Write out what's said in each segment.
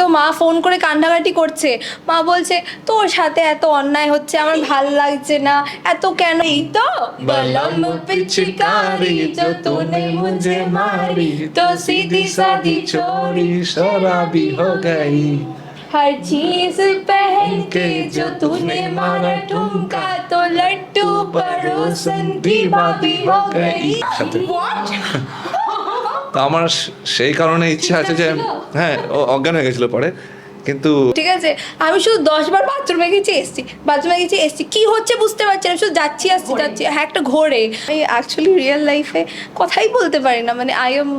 তো মা ফোন করে কান্নাকাটি করছে মা বলছে তোর সাথে এত অন্যায় হচ্ছে আমার ভাল লাগছে না এত কেন এই তো বলম পিচকারি जो तूने मुझे मारी तो सीधी सादी छोड़ी शराबी हो गई हर चीज पहन के जो तूने मारा ठुमका तो लड्डू पड़ोसन दीवा भी हो गई সাথে। What? তো আমার সেই কারণে ইচ্ছা আছে যে হ্যাঁ ও অজ্ঞান হয়ে গেছিল পরে কিন্তু ঠিক আছে আমি শুধু দশবার বাথরুমে গেছি এসছি বাথরুমে গেছি এসছি কি হচ্ছে বুঝতে পারছি না শুধু যাচ্ছি আসছি যাচ্ছি হ্যাঁ একটা ঘোরে। আমি অ্যাকচুয়ালি রিয়েল লাইফে কথাই বলতে পারি না মানে আই এম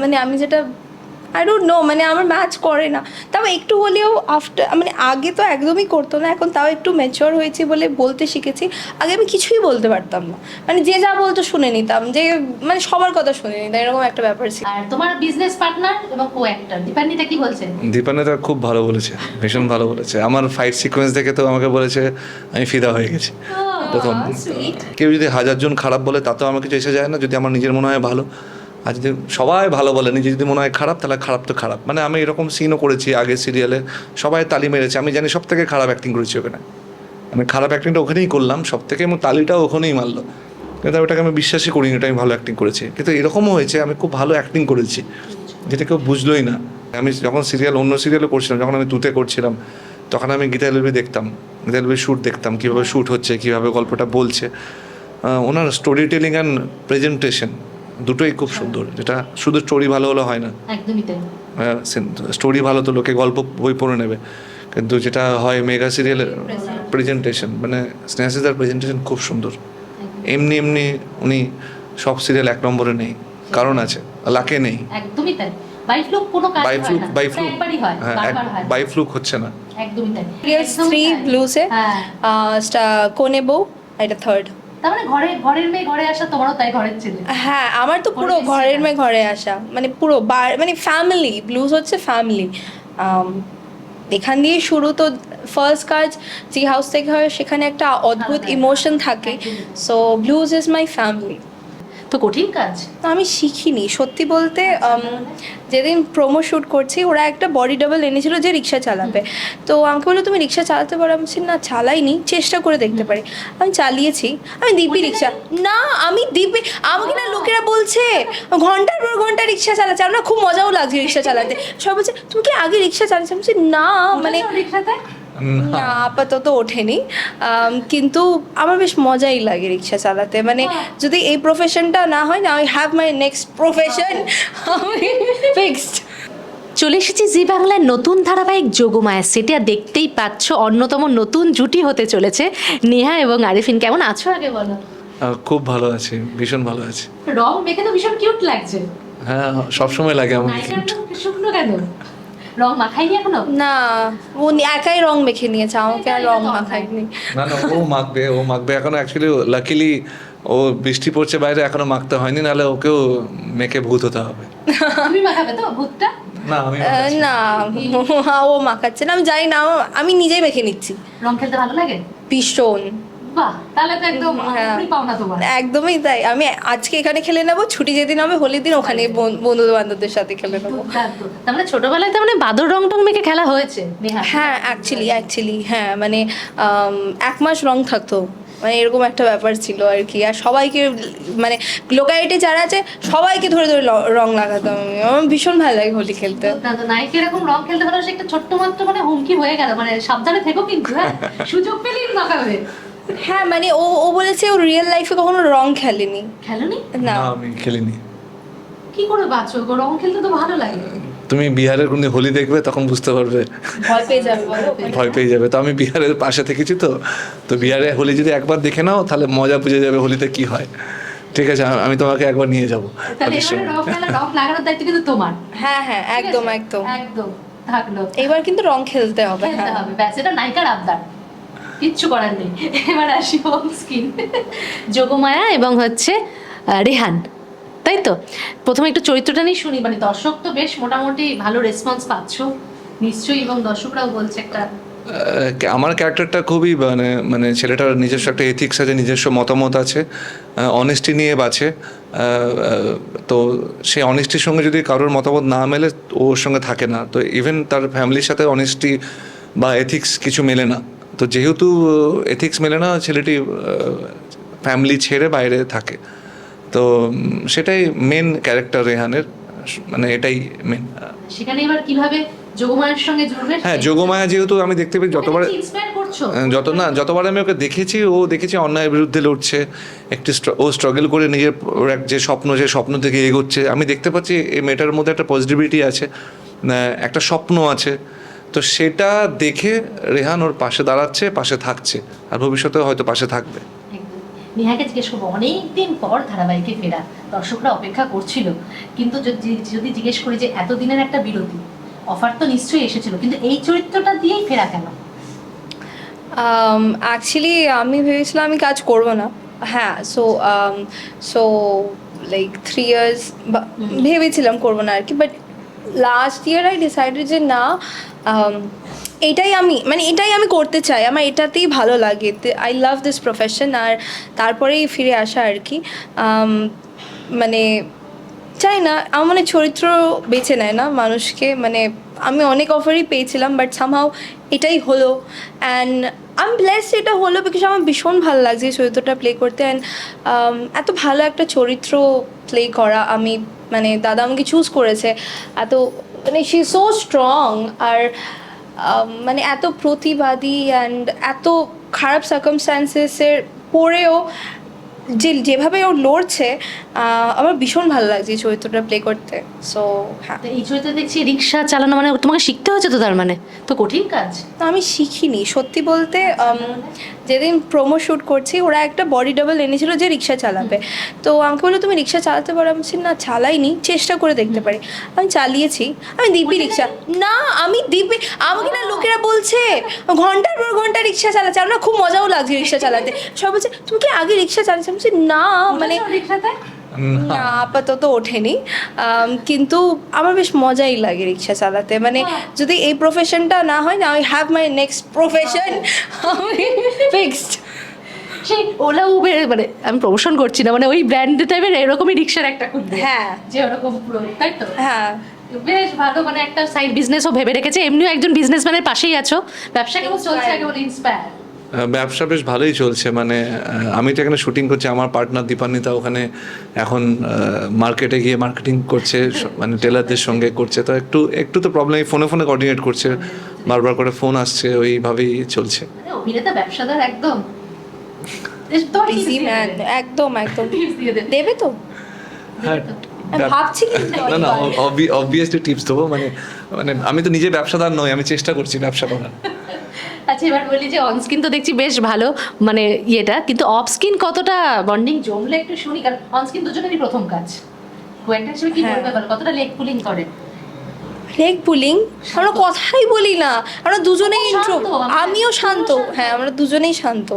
মানে আমি যেটা আই ডোন্ট নো মানে আমার ম্যাচ করে না। তাও একটু হলেও আফটার মানে আগে তো একদমই করতো না এখন তাও একটু ম্যাচিওর হয়েছি বলে বলতে শিখেছি। আগে আমি কিছুই বলতে পারতাম না। মানে যে যা বলতো শুনে নিতাম যে মানে সবার কথা শুনে নিতাম এরকম একটা ব্যাপার ছিল। আর তোমার বিজনেস পার্টনার এবং কো অ্যাক্টর দীপান্বিতা কি বলছেন দীপানেতা খুব ভালো বলেছে ভীষণ ভালো বলেছে। আমার ফাইট সিকোয়েন্স দেখে তো আমাকে বলেছে আমি ফিদা হয়ে গেছি প্রথম। কেউ যদি হাজারজন খারাপ বলে তাতেও আমার কিছু এসে যায় না যদি আমার নিজের মনে হয় ভালো। আর যদি সবাই ভালো বলে, নিজে যদি মনে হয় খারাপ, তাহলে খারাপ তো খারাপ। মানে আমি এরকম সিনও করেছি আগে সিরিয়ালে সবাই তালি মেরেছে। আমি জানি সব থেকে খারাপ অ্যাক্টিং করেছি ওখানে। আমি খারাপ অ্যাক্টিংটা ওখানেই করলাম সব থেকে এবং তালিটাও ওখানেই মারলো। কিন্তু ওটাকে আমি বিশ্বাসই করিনি এটা আমি ভালো অ্যাক্টিং করেছি। কিন্তু এরকমও হয়েছে, আমি খুব ভালো অ্যাক্টিং করেছি, যেটা কেউ বুঝলোই না। আমি যখন সিরিয়াল অন্য সিরিয়ালও করছিলাম, যখন আমি তুতে করছিলাম, তখন আমি গীতা এলবি দেখতাম। গীতা এলবির শ্যুট দেখতাম, কীভাবে শ্যুট হচ্ছে, কীভাবে গল্পটা বলছে। ওনার স্টোরি টেলিং অ্যান্ড প্রেজেন্টেশন দুটোই খুব সুন্দর। যেটা শুধু স্টোরি ভালো হলে হয় না। একদমই তাই। স্টোরি ভালো তো লোকে গল্প বই পড়ে নেবে। কিন্তু যেটা হয় মেগা সিরিয়ালের প্রেজেন্টেশন মানে স্নেহাসিদার প্রেজেন্টেশন খুব সুন্দর। এমনি এমনি উনি সব সিরিয়াল এক নম্বরে নেই। কারণ আছে লাকে নেই। একদমই তাই। বাই ফ্লুক কোনো কাজ বাই হয় একবারই হয় হ্যাঁ বারবার হয়। হচ্ছে না। একদমই তাই। ব্লুসে হ্যাঁ। কোনে বউ এটা থার্ড তার মানে ঘরে ঘরের মেয়ে ঘরে আসা তোমারও তাই ঘরের ছেলে। হ্যাঁ আমার তো পুরো ঘরের মেয়ে ঘরে আসা। মানে পুরো বার মানে ফ্যামিলি ব্লুজ হচ্ছে ফ্যামিলি এখান দিয়ে শুরু তো ফার্স্ট কাজ যে হাউস থেকে হয় সেখানে একটা অদ্ভুত ইমোশন থাকে। So blues is my family তো কঠিন কাজ। আমি শিখিনি। সত্যি বলতে যেদিন প্রোমো শ্যুট করছি ওরা একটা বডি ডাবল এনেছিল যে রিক্সা চালাবে। তো আমাকে বলল তুমি রিক্সা চালাতে পারো? আমি বলছি, না চালাইনি চেষ্টা করে দেখতে পারি। আমি চালিয়েছি। আমি দিব্যি রিক্সা না আমি দিব্যি আমাকে না লোকেরা বলছে ঘণ্টার পর ঘণ্টা রিক্সা চালাচ্ছে। আমার খুব মজাও লাগছে রিক্সা চালাতে। সব বলছে তুমি কি আগে রিক্সা চালাচ্ছ আমি বলছি না মানে রিক্সাতে? না আপাতত ওঠেনি। কিন্তু আমার বেশ মজাই লাগে রিক্সা চালাতে। মানে যদি এই প্রফেশনটা না হয় না I have my next profession fixed চলে এসেছি জি বাংলার নতুন ধারাবাহিক যোগমায়া সেটা দেখতেই পাচ্ছ অন্যতম নতুন জুটি হতে চলেছে নেহা এবং আরিফিন। কেমন আছো আগে বলো? খুব ভালো আছি ভীষণ ভালো আছি। রং মেখে তো ভীষণ কিউট লাগছে। হ্যাঁ সবসময় লাগে আমার শুকনো কেন? রং মাখাইনি এখনও? না ও নি- একাই রং মেখে নিয়েছে আমাকে আর রং মাখায়নি। না না ও মাখবে ও মাখবে। এখনও অ্যাকচুয়ালি লাকিলি ও বৃষ্টি পড়ছে বাইরে এখনও মাখতে হয়নি নাহলে ওকেও মেখে ভূত হতে হবে। তুমি মাখাবে তো ভূতটা? না আমি না। ও মাখাচ্ছে না আমি জানি না আমি নিজেই মেখে নিচ্ছি। রং খেলতে ভালো লাগে? ভীষণ। বাহ তাহলে তো একদম হ্যাঁ। পাওনা তোমার। একদমই তাই। আমি আজকে এখানে খেলে নেব ছুটি যেদিন হবে হোলির দিন ওখানে বন্ধু বান্ধবদের সাথে খেলে নেব। তার মানে ছোটবেলায় তার মানে বাদর রং টং মেখে খেলা হয়েছে হ্যাঁ অ্যাকচুয়ালি অ্যাকচুয়ালি হ্যাঁ মানে এক মাস রং থাকতো। মানে এরকম একটা ব্যাপার ছিল আর কি। আর সবাইকে মানে লোকালিটি যারা আছে সবাইকে ধরে ধরে রং লাগাতাম আমি। আমার ভীষণ ভালো লাগে হোলি খেলতে। নায়িকা এরকম রং খেলতে পারো সে একটা ছোট্ট মাত্র মানে হুমকি হয়ে গেল। মানে সাবধানে থেকো কিন্তু হ্যাঁ। সুযোগ পেলেই মাখাবে হ্যাঁ মানে ও ও বলেছে ও রিয়েল লাইফে কখনো রং খেলেনি। খেলোনি? না। না আমি খেলিনি। কি করে বাঁচো? গো? রং খেলতে তো ভালো লাগে। তুমি বিহারের কোনো হোলি দেখবে তখন বুঝতে পারবে। ভয় পেয়ে যাবে বলো ভয় পেয়ে যাবে। তো আমি বিহারের পাশে থেকেছি তো। তো বিহারে হোলি যদি একবার দেখে নাও তাহলে মজা বুঝে যাবে হোলিতে কি হয়। ঠিক আছে আমি তোমাকে একবার নিয়ে যাব। তাহলে হোলির এবারে রং খেলা রং লাগানোর দায়িত্ব কিন্তু তোমার। হ্যাঁ হ্যাঁ একদম একদম। একদম থাকল। এবার কিন্তু রং খেলতে হবে খেলতে হ্যাঁ। হবে ব্যাস এটা নায়িকার আবদার। কিচ্ছু করার নেই। এবার আসি হোম স্ক্রিন যোগমায়া এবং হচ্ছে রেহান। তাই তো? প্রথমে একটু চরিত্রটা নিয়ে শুনি। মানে দর্শক তো বেশ মোটামুটি ভালো রেসপন্স পাচ্ছ। নিশ্চয়ই এবং দর্শকরাও বলছে একটা আমার ক্যারেক্টারটা খুবই মানে মানে ছেলেটার নিজস্ব একটা এথিক্স আছে, নিজস্ব মতামত আছে অনেস্টি নিয়ে বাঁচে তো সেই অনেস্টির সঙ্গে যদি কারোর মতামত না মেলে, ওর সঙ্গে থাকে না। তো ইভেন তার ফ্যামিলির সাথে অনেস্টি বা এথিক্স কিছু মেলে না। তো যেহেতু এথিক্স মেলে না ছেলেটি ফ্যামিলি ছেড়ে বাইরে থাকে। তো সেটাই মেন ক্যারেক্টার রেহানের মানে এটাই মেন সেখানে এবার কীভাবে যোগমায়ের সঙ্গে জুড়বে হ্যাঁ যোগমায়া যেহেতু আমি দেখতে পাই যতবার যত না যতবার আমি ওকে দেখেছি ও দেখেছি অন্যায়ের বিরুদ্ধে লড়ছে একটি ও স্ট্রাগল করে নিজের এক যে স্বপ্ন যে স্বপ্ন থেকে এগোচ্ছে। আমি দেখতে পাচ্ছি এই মেয়েটার মধ্যে একটা পজিটিভিটি আছে একটা স্বপ্ন আছে। তো সেটা দেখে রেহান ওর পাশে দাঁড়াচ্ছে পাশে থাকছে। আর ভবিষ্যতে হয়তো পাশে থাকবে। একদম। নেহাকে জিজ্ঞেস করব অনেকদিন পর ধারাবাহিকে ফেরা। দর্শকরা অপেক্ষা করছিল। কিন্তু যদি যদি জিজ্ঞেস করি যে এতদিনের একটা বিরতি অফার তো নিশ্চয়ই এসেছিল কিন্তু এই চরিত্রটা দিয়েই ফেরা কেন? অ্যাকচুয়ালি আমি ভেবেছিলাম আমি কাজ করব না। হ্যাঁ so so like three years ভেবেছিলাম করব না আর কি but last year I decided যে না um, এটাই আমি মানে এটাই আমি করতে চাই। আমার এটাতেই ভালো লাগে। আই লাভ দিস প্রফেশন আর তারপরেই ফিরে আসা আর কি। Um, মানে চাই না আমার মানে চরিত্র বেছে নেয় না মানুষকে। মানে আমি অনেক অফারই পেয়েছিলাম বাট সামহাও এটাই হলো। অ্যান্ড আমি ব্লেস এটা হলো বিকজ আমার ভীষণ ভালো লাগছে চরিত্রটা প্লে করতে। অ্যান্ড এত ভালো একটা চরিত্র প্লে করা আমি মানে দাদা আমাকে চুজ করেছে। এত মানে শি সো স্ট্রং আর মানে এত প্রতিবাদী অ্যান্ড এত খারাপ সার্কামস্টান্সেসের পরেও যে যেভাবে ও লড়ছে আমার ভীষণ ভালো লাগছে এই চরিত্রটা প্লে করতে। সো হ্যাঁ। এই চরিত্রে দেখছি রিক্সা চালানো মানে তোমাকে শিখতে হয়েছে তো তার মানে? তো কঠিন কাজ। তো আমি শিখিনি। সত্যি বলতে যেদিন প্রোমো শ্যুট করছি ওরা একটা বডি ডাবল এনেছিল যে রিক্সা চালাবে। তো আমাকে বলল তুমি রিক্সা চালাতে পারো? আমি না চালাইনি চেষ্টা করে দেখতে পারি। আমি চালিয়েছি। আমি দিব্যি রিক্সা না আমি দিব্যি আমাকে না লোকেরা বলছে ঘণ্টার পর ঘণ্টা রিক্সা চালাচ্ছে। আমার না খুব মজাও লাগছে রিক্সা চালাতে। সব বলছে তুমি কি আগে রিক্সা চালাচ্ছি? আমি না মানে রিক্সাতে? না আপাতত ওঠেনি। কিন্তু আমার বেশ মজাই লাগে রিক্সা চালাতে। মানে যদি এই প্রফেশনটা না হয় না I have my next profession fixed সেই ওলা উবের মানে আমি প্রমোশন করছি না মানে ওই ব্র্যান্ড টাইপের এরকমই রিক্সার একটা খুলবে হ্যাঁ। যে ওরকম পুরো তাই তো? হ্যাঁ। বেশ ভালো মানে একটা সাইড বিজনেসও ভেবে রেখেছে। এমনিও একজন বিজনেসম্যানের পাশেই আছো। ব্যবসা কেমন চলছে? আগে ইন্সপায়ার ব্যবসা বেশ ভালোই চলছে। মানে আমি তো এখানে শুটিং করছি আমার পার্টনার দীপান্বিতা ওখানে এখন মার্কেটে গিয়ে মার্কেটিং করছে মানে টেলারদের সঙ্গে করছে। তো একটু একটু তো প্রবলেম ফোনে ফোনে কোঅর্ডিনেট করছে বারবার করে ফোন আসছে ওইভাবেই চলছে। মানে অভিনেতা ব্যবসাদার একদম? একদম একদম। দেবে তো? হ্যাঁ। ভাবছি না না অবভিয়াসলি টিপস দেবো। মানে মানে আমি তো নিজে ব্যবসাদার নই আমি চেষ্টা করছি ব্যবসা করার। আচ্ছা এবার বলি যে অনস্ক্রিন তো দেখছি বেশ ভালো মানে ইয়েটা কিন্তু অফ স্কিন কতটা বন্ডিং জমলে একটু শুনি কারণ অনস্ক্রিন দুজনেরই প্রথম কাজ। কোয়েক্টার হিসেবে কি হ্যাঁ। বলবে বল কতটা লেগ পুলিং করে? লেগ পুলিং আমরা কথাই বলি না আমরা দুজনেই ইন্ট্রো আমিও শান্ত। হ্যাঁ আমরা দুজনেই শান্ত।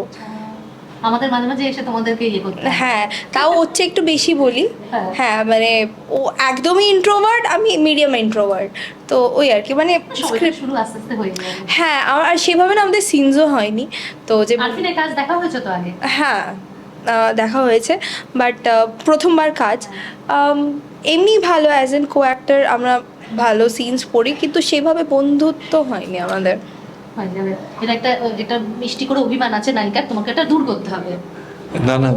আমাদের মাঝে মাঝে এসে তোমাদেরকে ইয়ে করতে হ্যাঁ। তাও হচ্ছে একটু বেশি বলি। হ্যাঁ। হ্যাঁ মানে ও একদমই ইন্ট্রোভার্ট আমি মিডিয়াম ইন্ট্রোভার্ট তো ওই আর কি মানে শুরু আস্তে আস্তে হয়ে যায়। হ্যাঁ আর সেভাবে না আমাদের সিনজও হয়নি। তো যে কাজ দেখা হয়েছে তো আগে? হ্যাঁ দেখা হয়েছে। বাট প্রথমবার কাজ। এমনি ভালো অ্যাজ এন কো অ্যাক্টার আমরা ভালো সিনস পড়ি কিন্তু সেভাবে বন্ধুত্ব হয়নি আমাদের। হয়ে যাবে এটা একটা এটা মিষ্টি করে অভিমান আছে নায়িকার তোমাকে এটা দূর করতে হবে। না না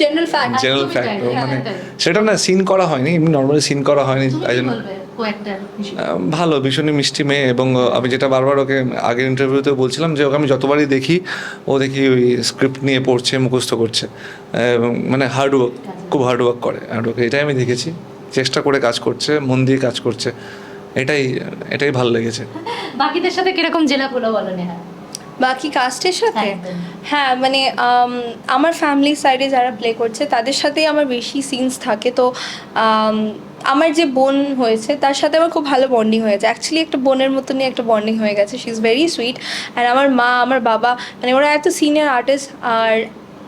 জেনারেল ফ্যাক্ট জেনারেল ফ্যাক্ট মানে সেটা না সিন করা হয়নি এমনি নর্মালি সিন করা হয়নি তাই জন্য ভালো ভীষণই মিষ্টি মেয়ে এবং আমি যেটা বারবার ওকে আগের ইন্টারভিউতে বলছিলাম যে ওকে আমি যতবারই দেখি ও দেখি ওই স্ক্রিপ্ট নিয়ে পড়ছে মুখস্থ করছে এবং মানে হার্ড ওয়ার্ক খুব হার্ড ওয়ার্ক করে হার্ড ওয়ার্ক এটাই আমি দেখেছি চেষ্টা করে কাজ করছে মন দিয়ে কাজ করছে। এটাই এটাই ভালো লেগেছে। বাকিদের সাথে কীরকম জেলা বলো বলো নেহা? বাকি কাস্টের সাথে? হ্যাঁ মানে আমার ফ্যামিলি সাইডে যারা প্লে করছে তাদের সাথেই আমার বেশি সিনস থাকে। তো আমার যে বোন হয়েছে তার সাথে আমার খুব ভালো বন্ডিং হয়েছে অ্যাকচুয়ালি একটা বোনের মতনই একটা বন্ডিং হয়ে গেছে। শি ইজ ভেরি সুইট আর আমার মা আমার বাবা মানে ওরা এত সিনিয়র আর্টিস্ট আর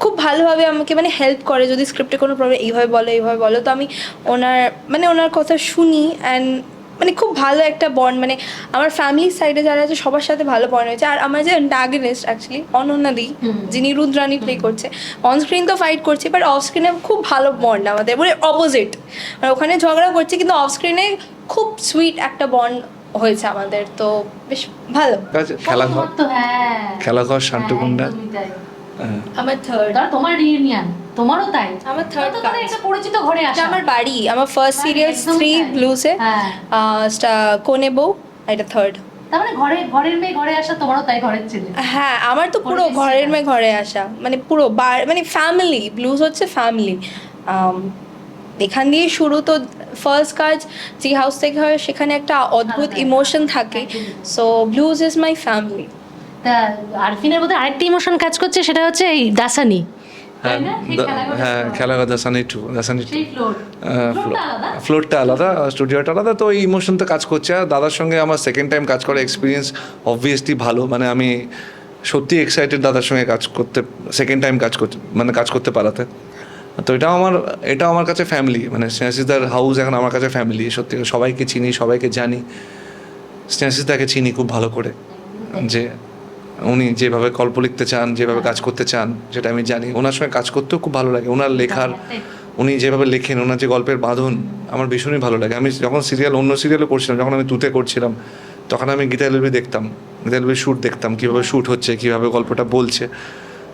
খুব ভালোভাবে আমাকে মানে হেল্প করে। যদি স্ক্রিপ্টে কোনো প্রবলেম এইভাবে বলো এইভাবে বলো। তো আমি ওনার মানে ওনার কথা শুনি অ্যান্ড মানে খুব ভালো একটা বন্ড মানে আমার ফ্যামিলির সাইডে যারা আছে সবার সাথে ভালো বন্ড হয়েছে। আর আমার যে অ্যান্টাগনিস্ট অ্যাকচুয়ালি অনন্যাদি। যিনি রুদ্রানি প্লে করছে। অন স্ক্রিন তো ফাইট করছে বাট অফ স্ক্রিনে খুব ভালো বন্ড আমাদের মানে অপোজিট মানে ওখানে ঝগড়া করছে কিন্তু অফ স্ক্রিনে খুব সুইট একটা বন্ড হয়েছে আমাদের তো বেশ ভালো। কাছে খেলা ঘর। তো হ্যাঁ। খেলাঘর শান্তিকুণ্ডা। আমার থার্ড তোমার রিউনিয়ন তোমারও তাই? আমার মানে কাজ। একটা পরিচিত ঘরে আসা। আমার বাড়ি আমার ফার্স্ট সিরিয়াল তাই। ব্লুসে কোনে বউ এটা থার্ড তার মানে ঘরে ঘরের মেয়ে ঘরে আসা তোমারও তাই ঘরের ছেলে? হ্যাঁ আমার তো পুরো ঘরের মেয়ে ঘরে আসা। মানে পুরো বার- মানে ফ্যামিলি ব্লুজ হচ্ছে ফ্যামিলি এখান দিয়ে শুরু তো ফার্স্ট কাজ যে হাউস থেকে হয় সেখানে একটা অদ্ভুত ইমোশন থাকে। So blues is my family তা আরফিনের মধ্যে আরেকটা ইমোশন কাজ করছে সেটা হচ্ছে এই দাসানি। হ্যাঁ। খেলাঘর দাসানি টু দাসানি ফ্লোরটা আলাদা স্টুডিওটা আলাদা। তো এই ইমোশনটা কাজ করছে। আর দাদার সঙ্গে আমার সেকেন্ড টাইম কাজ করার এক্সপিরিয়েন্স অবভিয়াসলি ভালো। মানে আমি সত্যি এক্সাইটেড দাদার সঙ্গে কাজ করতে সেকেন্ড টাইম কাজ করতে মানে কাজ করতে পারাতে। তো এটাও আমার এটাও আমার কাছে ফ্যামিলি মানে স্নেহাসিসদার হাউস এখন আমার কাছে ফ্যামিলি সত্যি সবাইকে চিনি সবাইকে জানি। স্নেহাসিসদাকে চিনি খুব ভালো করে। যে উনি যেভাবে গল্প লিখতে চান যেভাবে কাজ করতে চান সেটা আমি জানি। ওনার সঙ্গে কাজ করতেও খুব ভালো লাগে। ওনার লেখার উনি যেভাবে লেখেন ওনার যে গল্পের বাঁধন আমার ভীষণই ভালো লাগে। আমি যখন সিরিয়াল অন্য সিরিয়ালও করছিলাম যখন আমি তুতে করছিলাম তখন আমি গীতা এলবি দেখতাম। গীতা এলবির শ্যুট দেখতাম কীভাবে শ্যুট হচ্ছে কীভাবে গল্পটা বলছে।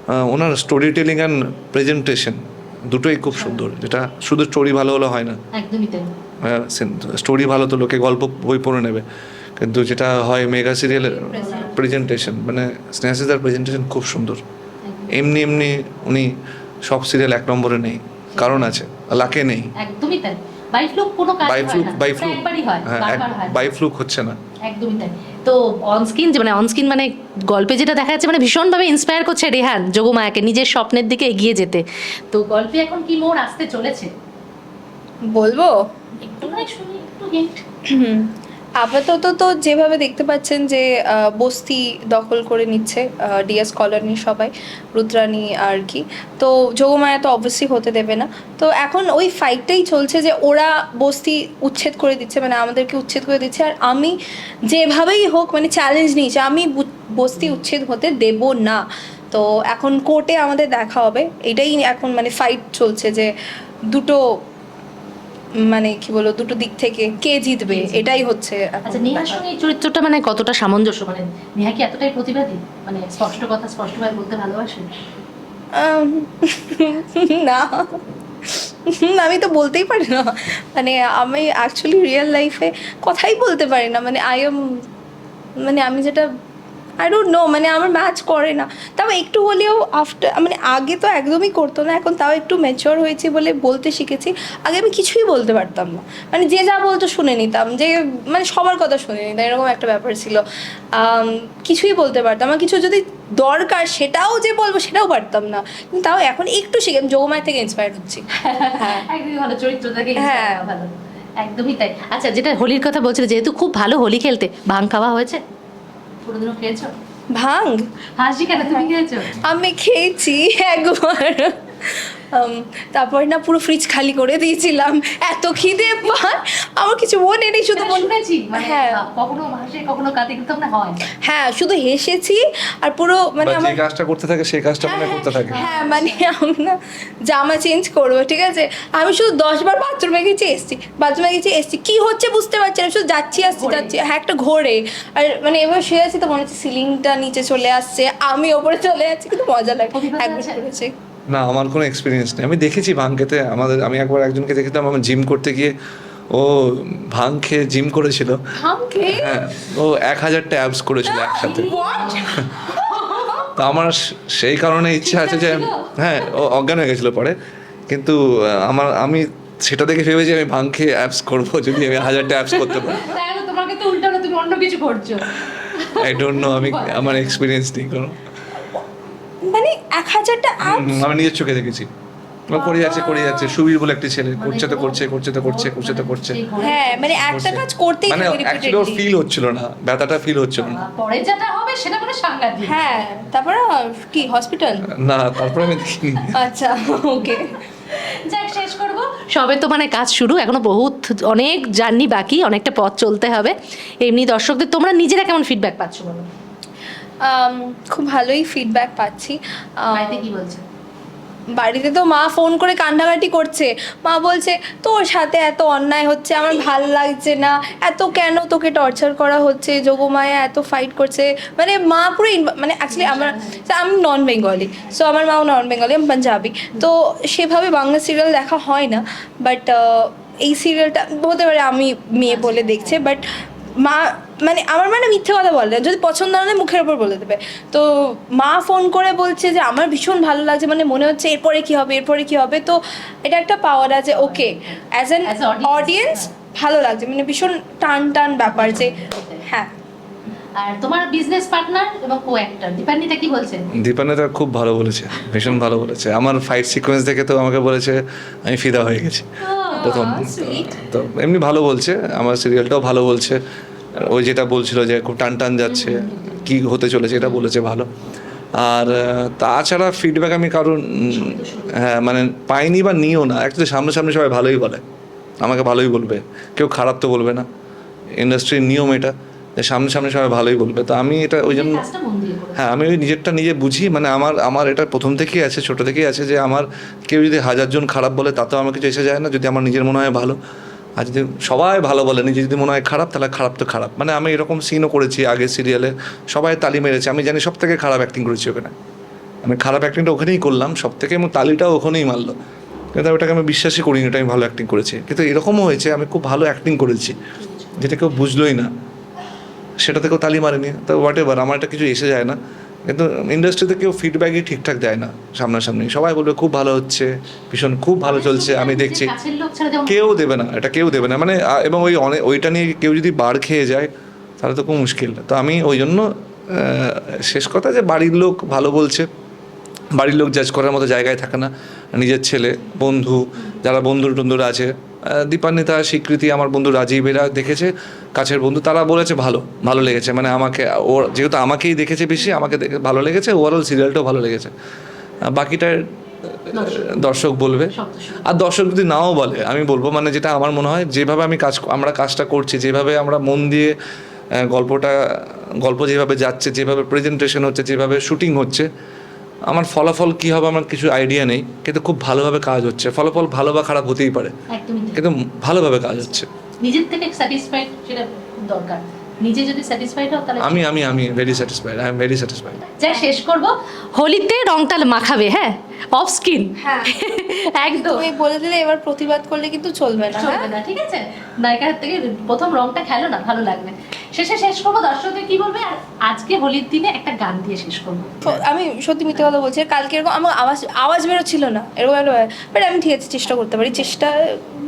ওনার স্টোরি টেলিং অ্যান্ড প্রেজেন্টেশন দুটোই খুব সুন্দর। যেটা শুধু স্টোরি ভালো হলে হয় না। তাই। স্টোরি ভালো তো লোকে গল্প বই পড়ে নেবে। কিন্তু যেটা হয় মেগা সিরিয়ালের প্রেজেন্টেশন মানে স্নেহাসিদার প্রেজেন্টেশন খুব সুন্দর। এমনি এমনি উনি সব সিরিয়াল এক নম্বরে নেই কারণ আছে লাকে নেই। একদমই তাই। বাই কোনো কাজ হয় না একবারই হয় হ্যাঁ বারবার হয়। হচ্ছে না। একদমই তাই। তো অনস্ক্রিন যে মানে অনস্ক্রিন মানে গল্পে যেটা দেখা যাচ্ছে মানে ভীষণভাবে ইন্সপায়ার করছে রেহান যোগমায়াকে নিজের স্বপ্নের দিকে এগিয়ে যেতে। তো গল্পে এখন কি মোড় আসতে চলেছে? বলব? একটুখানি শুনি একটু হিন্ট হুম। আপাতত তো যেভাবে দেখতে পাচ্ছেন যে বস্তি দখল করে নিচ্ছে ডিএস কলোনি সবাই রুদ্রানী আর কি। তো যোগমায়া তো অবশ্যই হতে দেবে না। তো এখন ওই ফাইটটাই চলছে যে, ওরা বস্তি উচ্ছেদ করে দিচ্ছে মানে আমাদেরকে উচ্ছেদ করে দিচ্ছে। আর আমি যেভাবেই হোক মানে চ্যালেঞ্জ নিয়েছি, আমি বস্তি উচ্ছেদ হতে দেব না। তো এখন কোর্টে আমাদের দেখা হবে। এটাই এখন মানে ফাইট চলছে যে, দুটো মানে কি বলব দুটো দিক থেকে কে জিতবে এটাই হচ্ছে আচ্ছা নেহার সঙ্গে এই চরিত্রটা মানে কতটা সামঞ্জস্য? মানে নেহা কি এতটাই প্রতিবাদী? মানে স্পষ্ট কথা স্পষ্টভাবে বলতে ভালোবাসে? না। আমি তো বলতেই পারি না। মানে আমি অ্যাকচুয়ালি রিয়েল লাইফে কথাই বলতে পারি না। মানে আই এম মানে আমি যেটা আই ডোন্ট নো মানে আমার ম্যাচ করে না। তাও একটু হলেও আফটার মানে আগে তো একদমই করতো না এখন তাও একটু ম্যাচিওর হয়েছি বলে বলতে শিখেছি। আগে আমি কিছুই বলতে পারতাম না। মানে যে যা বলতো শুনে নিতাম যে মানে সবার কথা শুনে নিতাম এরকম একটা ব্যাপার ছিল। কিছুই বলতে পারতাম আমার কিছু যদি দরকার সেটাও যে বলব সেটাও পারতাম না। কিন্তু তাও এখন একটু শিখে আমি যোগমায় থেকে ইন্সপায়ার হচ্ছি। হ্যাঁ। একদমই ভালো হ্যাঁ। ভালো। একদমই তাই। আচ্ছা যেটা হোলির কথা বলছিলে যেহেতু খুব ভালো হোলি খেলতে ভাং খাওয়া হয়েছে? কোনোদিনও খেয়েছো? ভাং হাসি কেন? তুমি খেয়েছো? আমি খেয়েছি একবার। তারপর না পুরো ফ্রিজ খালি করে দিয়েছিলাম। এত খিদে পায় আমার কিছু মনে নেই শুধু মনে শুনেছি মানে হ্যাঁ। কখনো হাসে কখনো কাঁদে কিন্তু আমরা হয় হ্যাঁ শুধু হেসেছি আর পুরো মানে বা যে আমার কাজটা করতে থাকে সেই কাজটা মনে করতে থাকে। হ্যাঁ মানে আমি না জামা চেঞ্জ করব ঠিক আছে? আমি শুধু দশ বার বাথরুমে গেছি এসছি বাথরুমে গেছি এসছি। কি হচ্ছে বুঝতে পারছি না শুধু যাচ্ছি আসছি যাচ্ছি। হ্যাঁ একটা ঘোরে। আর মানে এবার শুয়ে আছি তো মনে হচ্ছে সিলিংটা নিচে চলে আসছে আমি ওপরে চলে যাচ্ছি কিন্তু মজা লাগে। একবার? করেছি না আমার কোনো এক্সপিরিয়েন্স নেই। আমি দেখেছি ভাং খেতে আমাদের আমি একবার একজনকে দেখেছিলাম আমার জিম করতে গিয়ে ও ভাং খেয়ে জিম করেছিল। হ্যাঁ ও এক হাজারটা অ্যাবস করেছিল একসাথে। তো আমার সেই কারণে ইচ্ছা আছে যে হ্যাঁ ও অজ্ঞান হয়ে গেছিল পরে। কিন্তু আমার আমি সেটা দেখে ভেবেছি আমি ভাং খেয়ে অ্যাপস করব যদি আমি হাজারটা অ্যাপস করতে পারি। তোমাকে তো উল্টানো তুমি অন্য কিছু করছ। আই ডোন্ট নো আমি আমার এক্সপিরিয়েন্স নেই কোনো। মানে এক হাজারটা আমি নিজের চোখে দেখেছি। ও করে যাচ্ছে করে যাচ্ছে সুবীর বলে একটি ছেলে করছে তো করছে করছে তো করছে করছে তো করছে। হ্যাঁ মানে একটা কাজ করতেই মানে অ্যাকচুয়ালি ওর ফিল হচ্ছিল না ব্যথাটা ফিল হচ্ছিল না। পরে যেটা হবে সেটা মানে সাংঘাতিক হ্যাঁ তারপরে কি হসপিটাল না তারপরে আমি দেখিনি। আচ্ছা ওকে যাক শেষ করব। সবে তো মানে কাজ শুরু এখনও বহুত অনেক জার্নি বাকি অনেকটা পথ চলতে হবে। এমনি দর্শকদের তোমরা নিজেরা কেমন ফিডব্যাক পাচ্ছ বলো? খুব ভালোই ফিডব্যাক পাচ্ছি। বাড়িতে কি বলছে? বাড়িতে তো মা ফোন করে কান্নাকাটি করছে। মা বলছে তোর সাথে এত অন্যায় হচ্ছে আমার ভালো লাগছে না। এত কেন তোকে টর্চার করা হচ্ছে? যোগমায়া এত ফাইট করছে। মানে মা পুরো মানে অ্যাকচুয়ালি আমার আমি নন বেঙ্গলি সো আমার মাও নন বেঙ্গলি আমি পাঞ্জাবি তো সেভাবে বাংলা সিরিয়াল দেখা হয় না বাট এই সিরিয়ালটা হতে পারে আমি মেয়ে বলে দেখছে বাট মা মানে আমার মানে মিথ্যে কথা বলে। যদি পছন্দ না হয় মুখের ওপর বলে দেবে। তো মা ফোন করে বলছে যে আমার ভীষণ ভালো লাগছে। মানে মনে হচ্ছে এরপরে কি হবে এরপরে কি হবে। তো এটা একটা পাওয়ার আছে okay as an As audience ভালো লাগছে। মানে ভীষণ টান টান ব্যাপার যে হ্যাঁ। আর তোমার বিজনেস পার্টনার এবং কো অ্যাক্টর দীপান্বিতা কি বলছেন দীপানেতা খুব ভালো বলেছে ভীষণ ভালো বলেছে। আমার ফাইট সিকোয়েন্স দেখে তো আমাকে বলেছে আমি ফিদা হয়ে গেছি। প্রথম। তো এমনি ভালো বলছে আমার সিরিয়ালটাও ভালো বলছে। ওই যেটা বলছিল যে খুব টান টান যাচ্ছে কি হতে চলেছে এটা বলেছে ভালো। আর তাছাড়া ফিডব্যাক আমি কারণ হ্যাঁ মানে পাইনি বা নিও না অ্যাকচুয়ালি সামনাসামনি সবাই ভালোই বলে আমাকে ভালোই বলবে কেউ খারাপ তো বলবে না ইন্ডাস্ট্রির নিয়ম এটা যে সামনে সামনে সবাই ভালোই বলবে। তো আমি এটা ওই জন্য হ্যাঁ আমি ওই নিজেরটা নিজে বুঝি মানে আমার আমার এটা প্রথম থেকেই আছে ছোটো থেকেই আছে যে আমার কেউ যদি হাজারজন খারাপ বলে তাতেও আমার কিছু এসে যায় না যদি আমার নিজের মনে হয় ভালো। আর যদি সবাই ভালো বলে, নিজে যদি মনে হয় খারাপ, তাহলে খারাপ তো খারাপ। মানে আমি এরকম সিনও করেছি আগে সিরিয়ালে সবাই তালি মেরেছে। আমি জানি সব থেকে খারাপ অ্যাক্টিং করেছি ওখানে। আমি খারাপ অ্যাক্টিংটা ওখানেই করলাম সব থেকে এবং তালিটাও ওখানেই মারলো। কিন্তু ওটাকে আমি বিশ্বাসই করিনি ওটা আমি ভালো অ্যাক্টিং করেছি। কিন্তু এরকমও হয়েছে, আমি খুব ভালো অ্যাক্টিং করেছি, যেটা কেউ বুঝলোই না। সেটা থেকেও তালি মারেনি। তো হোয়াট এভার আমার এটা কিছু এসে যায় না। কিন্তু ইন্ডাস্ট্রিতে কেউ ফিডব্যাকই ঠিকঠাক দেয় না সামনাসামনি। সবাই বলবে খুব ভালো হচ্ছে ভীষণ খুব ভালো চলছে। আমি দেখছি কেউ দেবে না এটা কেউ দেবে না। মানে এবং ওই অনেক ওইটা নিয়ে কেউ যদি বার খেয়ে যায় তাহলে তো খুব মুশকিল। তো আমি ওই জন্য শেষ কথা যে বাড়ির লোক ভালো বলছে বাড়ির লোক জাজ করার মতো জায়গায় থাকে না। নিজের ছেলে বন্ধু যারা বন্ধু টন্ধুরা আছে দীপান্বিতা স্বীকৃতি আমার বন্ধু রাজীব এরা দেখেছে কাছের বন্ধু তারা বলেছে ভালো ভালো লেগেছে। মানে আমাকে ওর যেহেতু আমাকেই দেখেছে বেশি আমাকে দেখে ভালো লেগেছে ওভারঅল সিরিয়ালটাও ভালো লেগেছে। বাকিটা দর্শক। বলবে। আর দর্শক যদি নাও বলে আমি বলব মানে যেটা আমার মনে হয় যেভাবে আমি কাজ আমরা কাজটা করছি যেভাবে আমরা মন দিয়ে গল্পটা গল্প যেভাবে যাচ্ছে যেভাবে প্রেজেন্টেশন হচ্ছে যেভাবে শুটিং হচ্ছে আমার ফলাফল কি হবে আমার কিছু আইডিয়া নেই কিন্তু খুব ভালোভাবে কাজ হচ্ছে। ফলাফল ভালো বা খারাপ হতেই পারে কিন্তু ভালোভাবে কাজ হচ্ছে। নিজের থেকে স্যাটিসফাইড সেটা দরকার। নিজে যদি স্যাটিসফাইড হও তাহলে আমি আমি আমি very satisfied I am very satisfied যা শেষ করব হোলিতে রংটা মাখাবে হ্যাঁ? অফ স্কিন হ্যাঁ। একদম। তুমি বলে দিলে এবার প্রতিবাদ করলে কিন্তু চলবে না চলবে হ্যাঁ? না ঠিক আছে? নায়িকার হাত থেকে প্রথম রংটা খেলো না ভালো লাগবে। শেষে শেষ করব দর্শকদের কি বলবে? আর আজকে হোলির দিনে একটা গান দিয়ে শেষ করব। তো আমি সত্যি মিথ্যে কথা বলছি কালকে এরকম আমার আওয়াজ আওয়াজ বেরোচ্ছিল না এরকম বাট আমি ঠিক আছে চেষ্টা করতে পারি চেষ্টা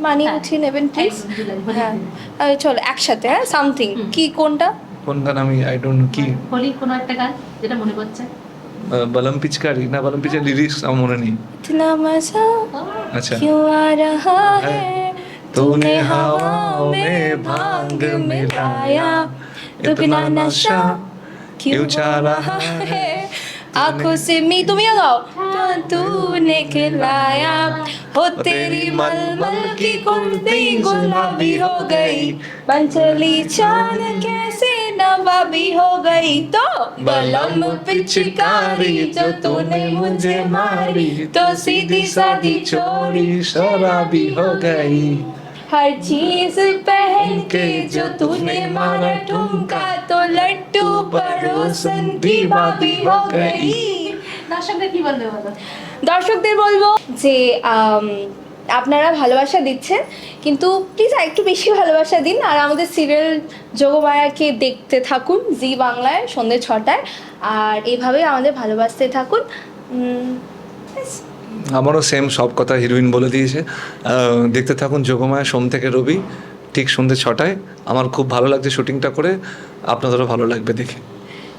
মানিয়ে হ্যাঁ, উঠিয়ে নেবেন প্লিজ একদম, জুলাই, হোলির হ্যাঁ দিনে। আহ, চলো একসাথে হ্যাঁ সামথিং হুম। কি কোনটা কোন গান আমি আই ডোন্ট কি হোলির কোনো একটা গান যেটা মনে করছে বলম পিচকারি না বলম পিচের লিরিক্স আমার মনে নেই इतना मजा আচ্ছা क्यों आ रहा है तूने हवा में भांग मिलाया इतना नशा क्यों छा रहा है आँखों से मी तुम ये गाओ। तो तूने खिलाया। हो तेरी मलमल की कुर्ती गुलाबी हो गई। पंचली चाँद कैसे नवाबी हो गई। तो बलम पिचकारी जो तूने मुझे मारी तो सीधी सादी चोरी शराबी हो गई। हर चीज़ पहन के जो तूने मारा ठुमका দর্শকদের কি বলবে বলো? দর্শকদের বলব যে আপনারা ভালোবাসা দিচ্ছেন কিন্তু প্লিজ একটু বেশি ভালোবাসা দিন আর আমাদের সিরিয়াল যোগমায়াকে দেখতে থাকুন জি বাংলায় সন্ধ্যে ছটায় আর এইভাবে আমাদের ভালোবাসতে থাকুন। আমারও সেম সব কথা হিরোইন বলে দিয়েছে। দেখতে থাকুন যোগমায়া সোম থেকে রবি ঠিক সন্ধ্যে ছটায়। আমার খুব ভালো লাগছে শুটিংটা করে। আপনাদেরও ভালো লাগবে দেখে।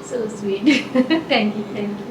So sweet thank you thank you